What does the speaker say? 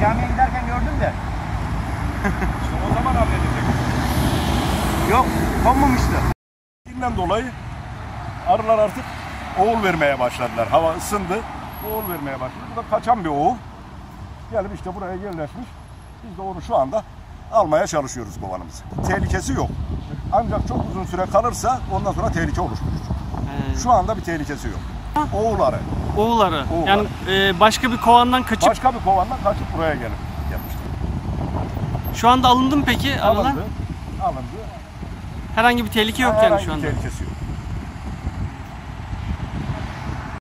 camiye giderken gördüm de. İşte o zaman halledecek. Yok konmamıştı. Bundan dolayı arılar artık oğul vermeye başladılar. Hava ısındı. Oğul vermeye başladı. Bu da kaçan bir oğul. Gelip işte buraya yerleşmiş. Biz de onu şu anda almaya çalışıyoruz kovanımızı. Tehlikesi yok. Ancak çok uzun süre kalırsa ondan sonra tehlike oluşturur. Şu anda bir tehlikesi yok. Oğul arı. Oğulları. Oğulları. Yani e, başka bir kovandan kaçıp Başka bir kovandan kaçıp buraya gelip gelmişler. şu anda alındı mı peki? Alındı. Alındı. Herhangi bir tehlike yok yani Herhangi şu bir anda. tehlikesi yok.